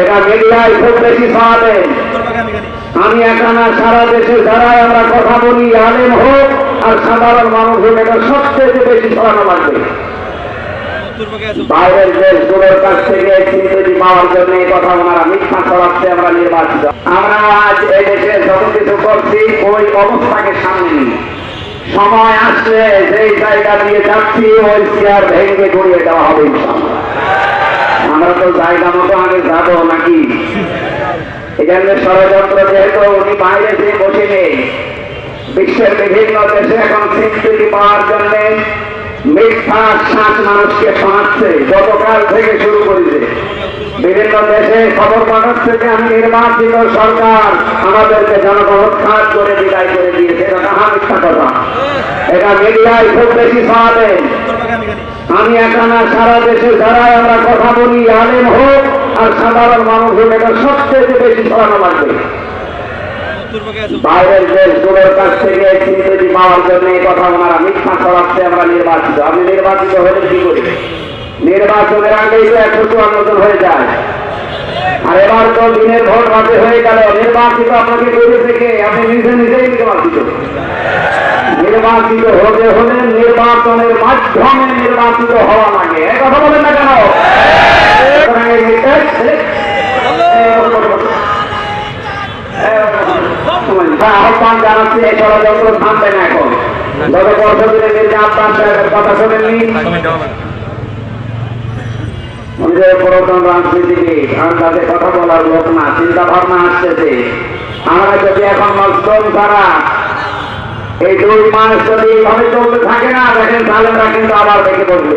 এটা মিডিয়ায় খুব বেশি ছড়াবে আমি একানা সারা দেশে যারাই আমরা কথা বলি, আলেম হোক আর সাধারণ মানুষ হোক, এটা সবচেয়ে বেশি ছড়ানো লাগবে। বাইরের দেশগুলোর কাছ থেকে চিন্তি পাওয়ার জন্য এই কথা ওনারা মিথ্যা ছড়াচ্ছে, আমরা নির্বাচিত। আমরা আজ এই দেশে যত কিছু করছি, ওই অবস্থাকে সামনে নিই। সময় আসলে যেই জায়গা দিয়ে যাচ্ছি, ওই চেয়ার ভেঙে গড়িয়ে দেওয়া হবে আমরা তো জায়গা মতো আগে এখানে ষড়যন্ত্র যেহেতু উনি বাইরে যে বসে নেই বিশ্বের বিভিন্ন দেশে এখন স্বীকৃতি পাওয়ার জন্য মিথ্যা শ্বাস মানুষকে শোনাচ্ছে, গতকাল থেকে শুরু করেছে। বিভিন্ন দেশে খবর পাঠাচ্ছে যে, আমি নির্বাচিত সরকার, আমাদেরকে জনগণ করে বিদায় করে দিয়েছে। এটা কাহা মিথ্যা কথা। এটা মিডিয়ায় খুব বেশি ছড়াবে আমি একানা সারা দেশে যারাই আমরা কথা বলি, আলেম হোক আর সাধারণ মানুষ হোক এটা সবচেয়ে বেশি ছড়ানো লাগবে। বাইরের দেশগুলোর কাছ থেকে চিন্তি পাওয়ার জন্য এই কথা ওনারা মিথ্যা ছড়াচ্ছে, আমরা নির্বাচিত। আমি নির্বাচিত হলে কি করি? নির্বাচনের আগেই তো একশো চুয়ান্ন হয়ে যায়। আর এবার তো দিনের ভোট রাতে হয়ে গেল, নির্বাচিত আপনাকে করে থেকে আপনি নিজে নিজেই নির্বাচিত। নির্বাচিত হতে হলে নির্বাচনের মাধ্যমে নির্বাচিত হওয়া লাগে। এ কথা বলেন না কেন সুতরাং এই নির্দেশ- হ্যাঁ, আহ্বান জানাচ্ছি এই কথা বলার লোক না চিন্তা ভাবনা আসতেছে আমরা যদি এখন মজলুম ছাড়া এই দুই মাস যদি এইভাবে চলতে থাকে না, দেখেন তাহলে কিন্তু আবার দেখে বসবে